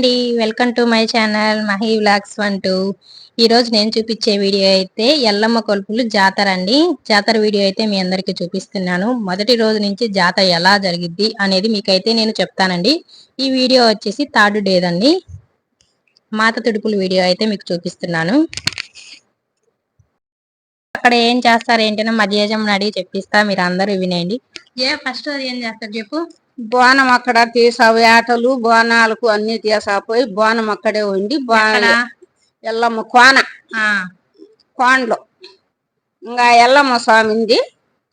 అండి. Welcome to my channel Mahi vlogs one two. ఈ రోజు నేను చూపించే వీడియో అయితే ఎల్లమ్మ కొలుపులు జాతర అండి. జాతర వీడియో అయితే మీ అందరికి చూపిస్తున్నాను. మొదటి రోజు నుంచి జాతర ఎలా జరిగిద్ది అనేది మీకైతే నేను చెప్తానండి. ఈ వీడియో వచ్చేసి థర్డ్ డేదండి మాత తుడుపుల వీడియో అయితే మీకు చూపిస్తున్నాను. అక్కడ ఏం చేస్తారు ఏంటనే మధ్యజం అడిగి చెప్పిస్తా మీరు అందరూ వినేయండి ఏ ఫస్ట్ ఏం చేస్తారు చెప్పు. బోనం అక్కడ తీసావు ఏటలు బోనాలకు అన్ని తీసాపోయి బోనం అక్కడే ఉండి ఎక్కడ? ఎల్లమ్మ కోన. ఆ. కోనలో. ఇంకా ఎల్లమ్మ స్వామి ఉంది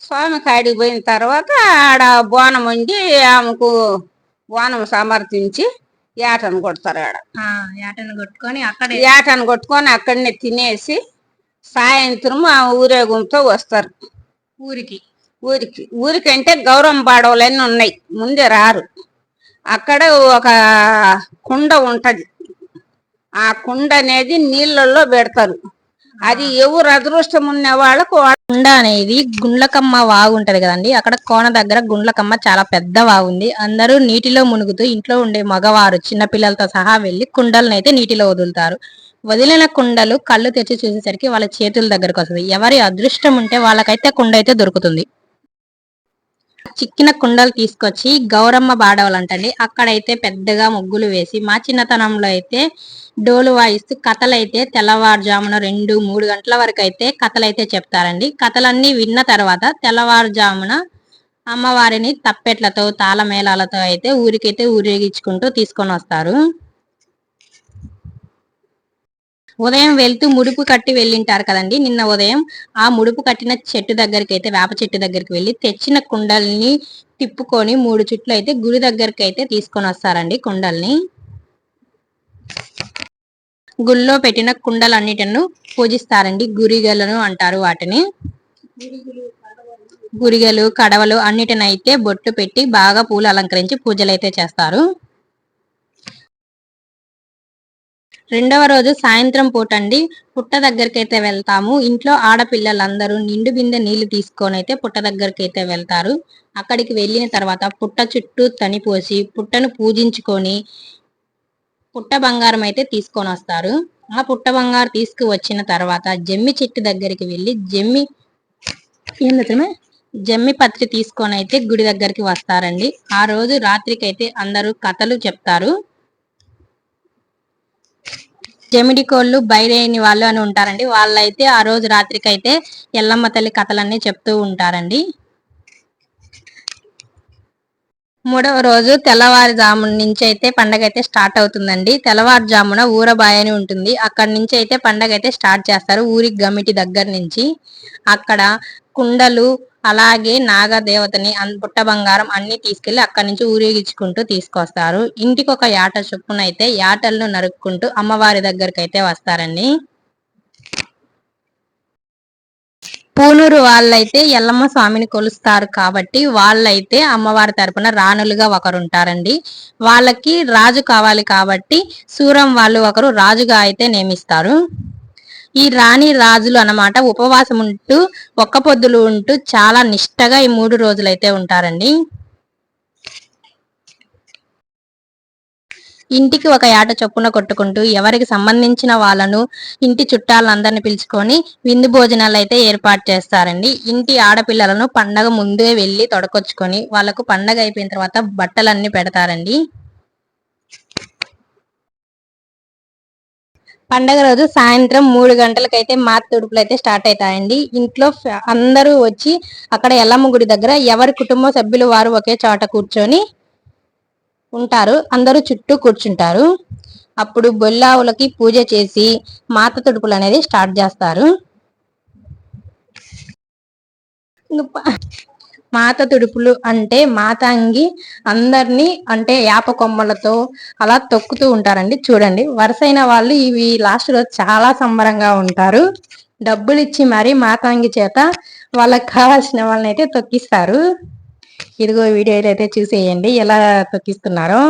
స్వామి కాడికి పోయిన తర్వాత ఆడ బోనం వండి ఆమెకు బోనం సమర్థించి ఏటను కొడతారు ఆడ. ఏటను కొట్టుకొని అక్కడే. ఏటను కొట్టుకొని అక్కడనే తినేసి సాయంత్రం ఆ ఊరేగింపుతో వస్తారు. ఊరికి. ఊరికి ఊరికంటే గౌరవం పాడవలన్నీ ఉన్నాయి. ముందే రారు. అక్కడ ఒక కుండ ఉంటుంది. ఆ కుండ అనేది నీళ్ళల్లో పెడతారు. అది ఎవరు అదృష్టం ఉన్న వాళ్ళకు కుండ అనేది గుండ్లకమ్మ వాగు ఉంటది కదండి. అక్కడ కోన దగ్గర గుండ్లకమ్మ చాలా పెద్ద వాగు ఉంది. అందరూ నీటిలో మునుగుతూ ఇంట్లో ఉండే మగవారు చిన్న పిల్లలతో సహా వెళ్ళి కుండలను అయితే నీటిలో వదులుతారు. వదిలిన కుండలు కళ్ళు తెచ్చి చూసేసరికి వాళ్ళ చేతుల దగ్గరకు వస్తుంది. ఎవరి అదృష్టం ఉంటే వాళ్ళకైతే కుండ అయితే దొరుకుతుంది. చిక్కిన కుండలు తీసుకొచ్చి గౌరమ్మ బాడవలంటండి అక్కడైతే పెద్దగా ముగ్గులు వేసి మా చిన్నతనంలో అయితే డోలు వాయిస్తూ కథలైతే తెల్లవారుజామున రెండు మూడు గంటల వరకు అయితే కథలైతే చెప్తారండి. కథలన్నీ విన్న తర్వాత తెల్లవారుజామున అమ్మవారిని తప్పెట్లతో తాళమేళాలతో అయితే ఊరికైతే ఊరేగించుకుంటూ తీసుకొని వస్తారు ఉదయం వెళ్తూ ముడుపు కట్టి వెళ్ళింటారు కదండి. నిన్న ఉదయం ఆ ముడుపు కట్టిన చెట్టు దగ్గరికి అయితే వేప చెట్టు దగ్గరికి వెళ్ళి తెచ్చిన కుండల్ని తిప్పుకొని మూడు చుట్లు అయితే గుడి దగ్గరికి అయితే తీసుకొని వస్తారండి కుండల్ని. గుళ్ళో పెట్టిన కుండలన్నిటిను పూజిస్తారండి. గురిగలను అంటారు వాటిని. గురిగలు కడవలు అన్నిటినైతే బొట్టు పెట్టి బాగా పూలు అలంకరించి పూజలు అయితే చేస్తారు. రెండవ రోజు సాయంత్రం పూట అండి పుట్ట దగ్గరికి అయితే వెళ్తాము. ఇంట్లో ఆడపిల్లలందరూ నిండు బిందె నీళ్ళు తీసుకొని అయితే పుట్ట దగ్గరికి అయితే వెళ్తారు. అక్కడికి వెళ్ళిన తర్వాత పుట్ట చుట్టూ తనిపోసి పుట్టను పూజించుకొని పుట్ట బంగారం అయితే తీసుకొని వస్తారు. ఆ పుట్ట బంగారు తీసుకువచ్చిన తర్వాత జమ్మి చెట్టు దగ్గరికి వెళ్ళి జమ్మి ఏంటమే జమ్మి పత్రి తీసుకొని అయితే గుడి దగ్గరికి వస్తారండి. ఆ రోజు రాత్రికి అయితే అందరూ కథలు చెప్తారు. జమిడి కోళ్ళు బయలేని వాళ్ళు అని ఉంటారండి. వాళ్ళైతే ఆ రోజు రాత్రికి అయితే ఎల్లమ్మ తల్లి కథలన్నీ చెప్తూ ఉంటారండి. మూడవ రోజు తెల్లవారుజామున నుంచి అయితే పండగ అయితే స్టార్ట్ అవుతుందండి. తెల్లవారుజామున ఊరబాయ్ అని ఉంటుంది. అక్కడ నుంచి అయితే పండగ అయితే స్టార్ట్ చేస్తారు. ఊరి గమిటి దగ్గర నుంచి. అక్కడ కుండలు అలాగే నాగదేవతని పుట్ట బంగారం అన్ని తీసుకెళ్ళి అక్కడి నుంచి ఊరేగించుకుంటూ తీసుకొస్తారు. ఇంటికి ఒక యాట చొప్పున అయితే యాటలను నరుక్కుంటూ అమ్మవారి దగ్గరికి అయితే వస్తారండి. పూనూరు వాళ్ళైతే ఎల్లమ్మ స్వామిని కొలుస్తారు కాబట్టి వాళ్ళైతే అమ్మవారి తరపున రాణులుగా ఒకరు ఉంటారండి వాళ్ళకి రాజు కావాలి కాబట్టి సూరం వాళ్ళు ఒకరు రాజుగా అయితే నియమిస్తారు. ఈ రాణి రాజులు అన్నమాట ఉపవాసం ఉంటూ ఒక్క పొద్దులు ఉంటూ చాలా నిష్టగా ఈ మూడు రోజులు అయితే ఉంటారండి. ఇంటికి ఒక ఏట చొప్పున కొట్టుకుంటూ ఎవరికి సంబంధించిన వాళ్ళను ఇంటి చుట్టాలందరిని పిలుచుకొని విందు భోజనాలు అయితే ఏర్పాటు చేస్తారండి. ఇంటి ఆడపిల్లలను పండగ ముందే వెళ్ళి తొడకొచ్చుకొని వాళ్ళకు పండగ అయిపోయిన తర్వాత బట్టలన్నీ పెడతారండి. పండగ రోజు సాయంత్రం మూడు గంటలకైతే మాత తుడుపులు అయితే స్టార్ట్ అవుతాయండి. ఇంట్లో అందరూ వచ్చి అక్కడ ఎల్లమ్మ గుడి దగ్గర ఎవరి కుటుంబ సభ్యులు వారు ఒకే చోట కూర్చొని ఉంటారు. అందరూ చుట్టూ కూర్చుంటారు. అప్పుడు బొల్లావులకి పూజ చేసి మాత తుడుపులు అనేది స్టార్ట్ చేస్తారు. మాత తుడుపులు అంటే మాతాంగి అందరినీ అంటే యాప కొమ్మలతో అలా తొక్కుతూ ఉంటారండి. చూడండి వరుసైన వాళ్ళు ఇవి లాస్ట్ రోజు చాలా సంబరంగా ఉంటారు. డబ్బులు ఇచ్చి మరీ మాతాంగి చేత వాళ్ళకి కావాల్సిన వాళ్ళని అయితే తొక్కిస్తారు. ఇదిగో వీడియోలు అయితే చూసేయండి ఎలా తొక్కిస్తున్నారో.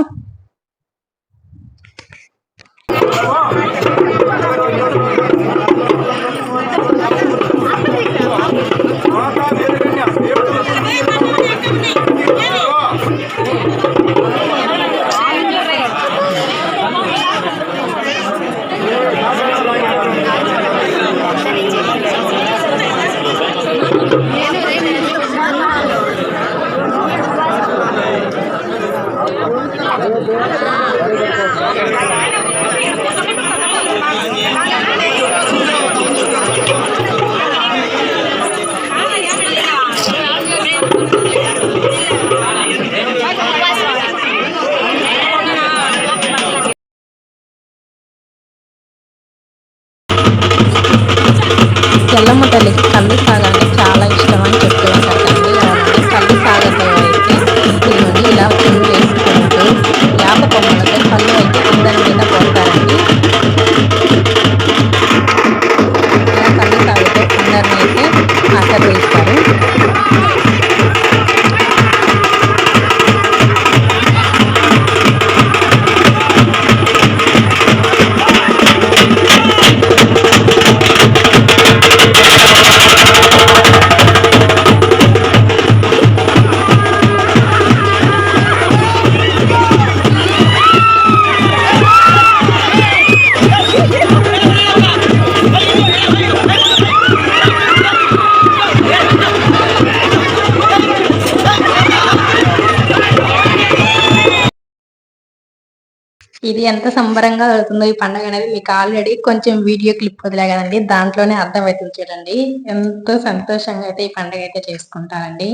ఇది ఎంత సంబరంగా జరుగుతుందో ఈ పండుగ అనేది మీకు ఆల్రెడీ కొంచెం వీడియో క్లిప్ వదిలే కదండి. దాంట్లోనే అర్థమవుతుంది చూడండి. ఎంతో సంతోషంగా అయితే ఈ పండుగ అయితే చేసుకుంటారండి.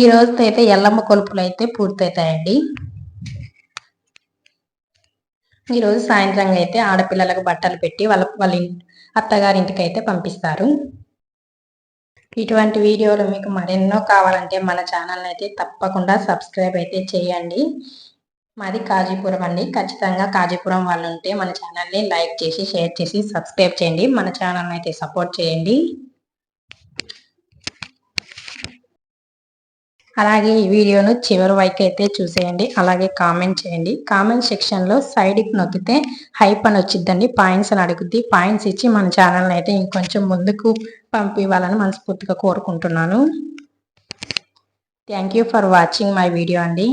ఈ రోజుతో అయితే ఎల్లమ్మ కొలుపులు అయితే పూర్తవుతాయండి. ఈ రోజు సాయంత్రం అయితే ఆడపిల్లలకు బట్టలు పెట్టి వాళ్ళ వాళ్ళ అత్తగారింటికి అయితే పంపిస్తారు. ఇటువంటి వీడియోలు మీకు మరెన్నో కావాలంటే మన ఛానల్ని అయితే తప్పకుండా సబ్స్క్రైబ్ అయితే చేయండి. మాది కాజీపురం అండి. ఖచ్చితంగా కాజీపురం వాళ్ళు ఉంటే మన ఛానల్ని లైక్ చేసి షేర్ చేసి సబ్స్క్రైబ్ చేయండి. మన ఛానల్ని అయితే సపోర్ట్ చేయండి. అలాగే ఈ వీడియోను చివరి వైపు అయితే చూసేయండి. అలాగే కామెంట్ చేయండి. కామెంట్ సెక్షన్లో సైడ్కి నొక్కితే హైప్ అని వచ్చిద్దండి. పాయింట్స్ అని అడుగుద్ది. పాయింట్స్ ఇచ్చి మన ఛానల్ని అయితే ఇంకొంచెం ముందుకు పంపివ్వాలని మనస్ఫూర్తిగా కోరుకుంటున్నాను. Thank you for watching my video అండి.